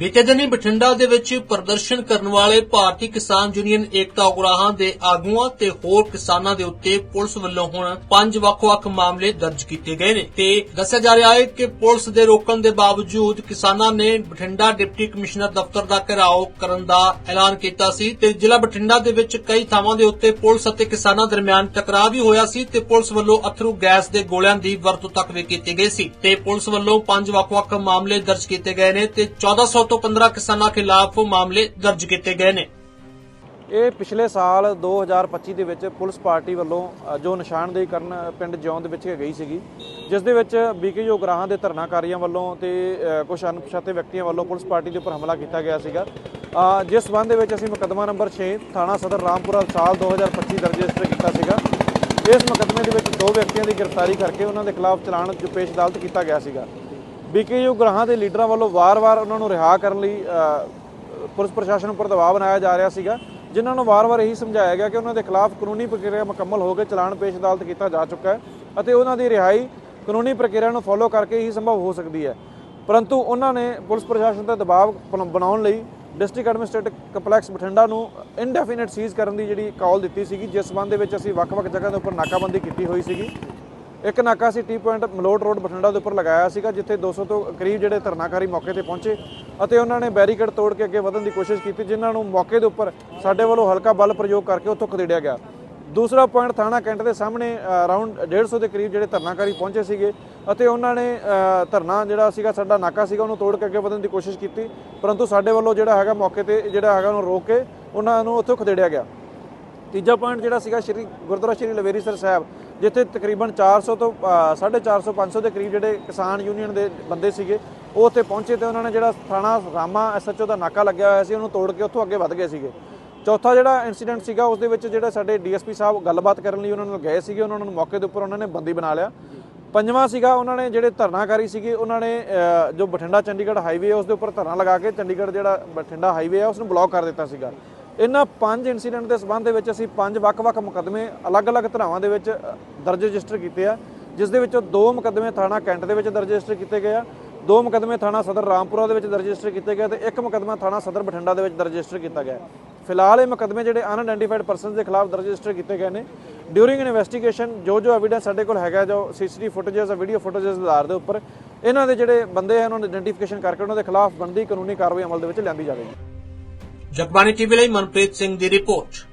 ਬੀਤੇ ਦਿਨੀ ਬਠਿੰਡਾ ਦੇ ਵਿੱਚ ਪ੍ਰਦਰਸ਼ਨ ਕਰਨ ਵਾਲੇ ਭਾਰਤੀ ਕਿਸਾਨ ਯੂਨੀਅਨ ਏਕਤਾ ਉਗਰਾਹਾਂ ਦੇ ਆਗੂਆਂ ਤੇ ਹੋਰ ਕਿਸਾਨਾਂ ਦੇ ਉੱਤੇ ਪੁਲਿਸ ਵੱਲੋਂ ਹੁਣ ਪੰਜ ਵੱਖ-ਵੱਖ ਮਾਮਲੇ ਦਰਜ ਕੀਤੇ ਗਏ ਨੇ ਤੇ ਦੱਸਿਆ ਜਾ ਰਿਹਾ ਹੈ ਕਿ ਪੁਲਿਸ ਦੇ ਰੋਕਣ ਦੇ ਬਾਵਜੂਦ ਕਿਸਾਨਾਂ ਨੇ ਬਠਿੰਡਾ ਡਿਪਟੀ ਕਮਿਸ਼ਨਰ ਦਫ਼ਤਰ ਦਾ ਘਿਰਾਓ ਕਰਨ ਦਾ ਐਲਾਨ ਕੀਤਾ ਸੀ ਤੇ ਜ਼ਿਲ੍ਹਾ ਬਠਿੰਡਾ ਦੇ ਵਿੱਚ ਕਈ ਥਾਵਾਂ ਦੇ ਉੱਤੇ ਪੁਲਿਸ ਅਤੇ ਕਿਸਾਨਾਂ ਦਰਮਿਆਨ ਟਕਰਾਅ ਵੀ ਹੋਇਆ ਸੀ ਤੇ ਪੁਲਿਸ ਵੱਲੋਂ ਅਥਰੂ ਗੈਸ ਦੇ ਗੋਲਿਆਂ ਦੀ ਵਰਤੋਂ ਤੱਕ ਵੀ ਕੀਤੀ ਗਈ ਸੀ ਤੇ ਪੁਲਿਸ ਵੱਲੋਂ ਪੰਜ ਵੱਖ-ਵੱਖ ਮਾਮਲੇ ਦਰਜ ਕੀਤੇ ਗਏ ਨੇ ਤੇ 1400 ਤੋਂ 15 ਕਿਸਾਨਾਂ ਖਿਲਾਫ ਮਾਮਲੇ ਦਰਜ ਕੀਤੇ ਗਏ ਨੇ। ਇਹ ਪਿਛਲੇ ਸਾਲ 2025 ਦੇ ਵਿੱਚ ਪੁਲਿਸ ਪਾਰਟੀ ਵੱਲੋਂ ਜੋ ਨਿਸ਼ਾਨਦੇਹੀ ਕਰਨ ਪਿੰਡ ਜੌਨ ਦੇ ਵਿੱਚ ਗਈ ਸੀਗੀ ਜਿਸ ਦੇ ਵਿੱਚ ਬੀਕੇਯੂ ਗ੍ਰਾਹਾਂ ਦੇ ਧਰਨਾਕਾਰੀਆਂ ਵੱਲੋਂ ਤੇ ਅ, ਕੁਝ ਅਣਪਛਾਤੇ ਵਿਅਕਤੀਆਂ ਵੱਲੋਂ ਪੁਲਿਸ ਪਾਰਟੀ ਦੇ ਉੱਪਰ ਹਮਲਾ ਕੀਤਾ ਗਿਆ ਸੀਗਾ। ਜਿਸ ਸਬੰਧ ਦੇ ਵਿੱਚ ਅਸੀਂ ਮੁਕੱਦਮਾ ਨੰਬਰ 6 ਥਾਣਾ ਸਦਰ ਰਾਮਪੁਰਾ ਸਾਲ 2025 ਦਰਜ ਰਜਿਸਟਰ ਕੀਤਾ ਸੀਗਾ। ਇਸ ਮੁਕੱਦਮੇ ਦੇ ਵਿੱਚ ਦੋ ਵਿਅਕਤੀਆਂ ਦੀ ਗ੍ਰਿਫਤਾਰੀ ਕਰਕੇ ਉਹਨਾਂ ਦੇ ਖਿਲਾਫ ਚਲਾਨ ਜੋ ਪੇਸ਼ ਅਦਾਲਤ ਕੀਤਾ ਗਿਆ ਸੀਗਾ। ਬੀਕੇਯੂ ਗ੍ਰਾਹਾਂ ਦੇ ਲੀਡਰਾਂ ਵੱਲੋਂ ਵਾਰ-ਵਾਰ ਉਹਨਾਂ ਨੂੰ ਰਿਹਾ ਕਰਨ ਲਈ ਪੁਲਿਸ ਪ੍ਰਸ਼ਾਸਨ ਉੱਪਰ ਦਬਾਅ ਬਣਾਇਆ ਜਾ ਰਿਹਾ ਸੀਗਾ, ਜਿਨ੍ਹਾਂ ਨੂੰ ਵਾਰ-ਵਾਰ ਇਹੀ ਸਮਝਾਇਆ ਗਿਆ ਕਿ ਉਹਨਾਂ ਦੇ ਖਿਲਾਫ ਕਾਨੂੰਨੀ ਪ੍ਰਕਿਰਿਆ ਮੁਕੰਮਲ ਹੋ ਕੇ ਚਲਾਨ ਪੇਸ਼ ਅਦਾਲਤ ਕੀਤਾ ਜਾ ਚੁੱਕਾ ਹੈ ਅਤੇ ਉਹਨਾਂ ਦੀ ਰਿਹਾਈ ਕਾਨੂੰਨੀ ਪ੍ਰਕਿਰਿਆ ਨੂੰ ਫੋਲੋ ਕਰਕੇ ਹੀ ਸੰਭਵ ਹੋ ਸਕਦੀ ਹੈ। ਪਰੰਤੂ ਉਹਨਾਂ ਨੇ ਪੁਲਿਸ ਪ੍ਰਸ਼ਾਸਨ ਤੇ ਦਬਾਅ ਬਣ- ਬਣਾਉਣ ਲਈ ਡਿਸਟ੍ਰਿਕਟ ਐਡਮਿਨਿਸਟ੍ਰੇਟਿਵ ਕੰਪਲੈਕਸ ਬਠਿੰਡਾ ਨੂੰ ਇਨਡੈਫੀਨਿਟ ਸੀਜ਼ ਕਰਨ ਦੀ ਜਿਹੜੀ ਕਾਲ ਦਿੱਤੀ ਸੀਗੀ, ਜਿਸ ਸੰਬੰਧ ਦੇ ਵਿੱਚ ਅਸੀਂ ਵੱਖ-ਵੱਖ ਜਗ੍ਹਾ ਦੇ ਉੱਪਰ ਨਾਕਾਬੰਦੀ ਕੀਤੀ ਹੋਈ ਸੀਗੀ। ਇੱਕ ਨਾਕਾ ਸੀ T point Malout road Bathinda ਦੇ ਉੱਪਰ ਲਗਾਇਆ ਸੀਗਾ, ਜਿੱਥੇ 200 ਤੋਂ ਕਰੀਬ ਜਿਹੜੇ ਧਰਨਾਕਾਰੀ ਮੌਕੇ ਤੇ ਪਹੁੰਚੇ ਅਤੇ ਉਹਨਾਂ ਨੇ ਬੈਰੀਕੇਡ ਤੋੜ ਕੇ ਅੱਗੇ ਵਧਣ ਦੀ ਕੋਸ਼ਿਸ਼ ਕੀਤੀ, ਜਿਨ੍ਹਾਂ ਨੂੰ ਮੌਕੇ ਦੇ ਉੱਪਰ ਸਾਡੇ ਵੱਲੋਂ ਹਲਕਾ ਬਲ ਪ੍ਰਯੋਗ ਕਰਕੇ ਉੱਥੋਂ ਖਦੇੜਿਆ ਗਿਆ। ਦੂਸਰਾ ਪੁਆਇੰਟ ਥਾਣਾ ਕੈਂਟ ਦੇ ਸਾਹਮਣੇ ਅਰਾਊਂਡ 150 ਦੇ ਕਰੀਬ ਜਿਹੜੇ ਧਰਨਾਕਾਰੀ ਪਹੁੰਚੇ ਸੀਗੇ ਅਤੇ ਉਹਨਾਂ ਨੇ ਧਰਨਾ ਜਿਹੜਾ ਸੀਗਾ, ਸਾਡਾ ਨਾਕਾ ਸੀਗਾ, ਉਹਨੂੰ ਤੋੜ ਕੇ ਅੱਗੇ ਵਧਣ ਦੀ ਕੋਸ਼ਿਸ਼ ਕੀਤੀ, ਪਰੰਤੂ ਸਾਡੇ ਵੱਲੋਂ ਜਿਹੜਾ ਹੈਗਾ ਮੌਕੇ ਤੇ, ਜਿਹੜਾ ਹੈਗਾ ਉਹਨੂੰ ਰੋਕ ਕੇ ਉਹਨਾਂ ਨੂੰ ਉੱਥੋਂ ਖਦੇੜਿਆ ਗਿਆ। ਤੀਜਾ ਪੁਆਇੰਟ ਜਿਹੜਾ ਸੀਗਾ, ਸ਼੍ਰੀ ਗੁਰਦੁਆਰਾ ਸ਼੍ਰੀ ਲਵੇਰੀ ਸਰ ਸਾਹਿਬ ਜਿੱਥੇ ਤਕਰੀਬਨ 400 ਤੋਂ ਅ, 450 500 ਦੇ ਕਰੀਬ ਜਿਹੜੇ ਕਿਸਾਨ ਯੂਨੀਅਨ ਦੇ ਬੰਦੇ ਸੀਗੇ ਉਹ ਉੱਥੇ ਪਹੁੰਚੇ ਤੇ ਉਹਨਾਂ ਨੇ ਜਿਹੜਾ ਥਾਣਾ ਰਾਮਾ ਐਸਐਚਓ ਦਾ ਨਾਕਾ ਲੱਗਿਆ ਹੋਇਆ ਸੀ ਉਹਨੂੰ ਤੋੜ ਕੇ ਉੱਥੋਂ ਅੱਗੇ ਵੱਧ ਗਏ ਸੀਗੇ। ਚੌਥਾ ਜਿਹੜਾ ਇਨਸੀਡੈਂਟ ਸੀਗਾ ਉਸ ਦੇ ਵਿੱਚ ਜਿਹੜਾ ਸਾਡੇ ਡੀਐਸਪੀ ਸਾਹਿਬ ਗੱਲਬਾਤ ਕਰਨ ਲਈ ਉਹਨਾਂ ਨਾਲ ਗਏ ਸੀਗੇ ਉਹਨਾਂ ਨੂੰ ਮੌਕੇ ਦੇ ਉੱਪਰ ਉਹਨਾਂ ਨੇ ਬੰਦੀ ਬਣਾ ਲਿਆ। ਪੰਜਵਾਂ ਸੀਗਾ ਉਹਨਾਂ ਨੇ ਜਿਹੜੇ ਧਰਨਾਕਾਰੀ ਸੀਗੇ ਉਹਨਾਂ ਨੇ ਜੋ ਬਠਿੰਡਾ ਚੰਡੀਗੜ੍ਹ ਹਾਈਵੇ ਉਸ ਦੇ ਉੱਪਰ ਧਰਨਾ ਲਗਾ ਕੇ ਚੰਡੀਗੜ੍ਹ ਜਿਹੜਾ ਬਠਿੰਡਾ ਹਾਈਵੇ ਹੈ ਉਸ ਨੂੰ ਬਲੌਕ ਕਰ ਦਿੱਤਾ ਸੀਗਾ। ਇਹਨਾਂ ਪੰਜ ਇਨਸੀਡੈਂਟ ਦੇ ਸਬੰਧ ਦੇ ਵਿੱਚ ਅਸੀਂ ਪੰਜ ਵੱਖ-ਵੱਖ ਮੁਕਦਮੇ ਅਲੱਗ-ਅਲੱਗ ਧਰਾਵਾਂ ਦੇ ਵਿੱਚ ਦਰਜ ਰਜਿਸਟਰ ਕੀਤੇ ਆ, ਜਿਸ ਦੇ ਵਿੱਚੋਂ ਦੋ ਮੁਕਦਮੇ ਥਾਣਾ ਕੈਂਟ ਦੇ ਵਿੱਚ ਦਰਜ ਰਜਿਸਟਰ ਕੀਤੇ ਗਏ ਆ, ਦੋ ਮੁਕਦਮੇ ਥਾਣਾ ਸਦਰ ਰਾਮਪੁਰਾ ਦੇ ਵਿੱਚ ਦਰਜ ਰਜਿਸਟਰ ਕੀਤੇ ਗਏ ਤੇ ਇੱਕ ਮੁਕਦਮਾ ਥਾਣਾ ਸਦਰ ਬਠਿੰਡਾ ਦੇ ਵਿੱਚ ਦਰਜ ਰਜਿਸਟਰ ਕੀਤਾ ਗਿਆ ਫਿਲਹਾਲ ਇਹ ਮੁਕਦਮੇ ਜਿਹੜੇ ਅਨ ਅਨਆਇਡੈਂਟੀਫਾਈਡ ਪਰਸਨਸ ਦੇ ਖਿਲਾਫ ਦਰਜ ਰਜਿਸਟਰ ਕੀਤੇ ਗਏ ਨੇ। ਡਿਊਰਿੰਗ ਇਨਵੈਸਟੀਗੇਸ਼ਨ ਜੋ ਜੋ ਐਵੀਡੈਂਸ ਸਾਡੇ ਕੋਲ ਹੈਗਾ, ਜੋ ਸੀਸੀਟੀਵੀ ਫੁਟੇजेस ਆ ਵੀਡੀਓ ਫੁਟੇजेस ਦੇ ਆਧਾਰ ਦੇ ਉੱਪਰ, ਇਹਨਾਂ ਦੇ ਜਿਹੜੇ ਬੰਦੇ ਹਨ, ਉਹਨਾਂ ਦੀ ਆਇਡੈਂਟੀਫਿਕੇਸ਼ਨ ਕਰਕੇ ਉਹਨਾਂ ਦੇ ਖਿਲਾਫ ਬੰਦੀ ਕਾਨੂੰਨੀ ਕਾਰਵਾਈ ਅਮਲ ਦੇ ਵਿੱਚ ਲਿਆਂਦੀ ਜਾਵੇਗੀ। ਜਗਬਾਣੀ ਟੀਵੀ ਲਈ ਮਨਪ੍ਰੀਤ ਸਿੰਘ ਦੀ ਰਿਪੋਰਟ।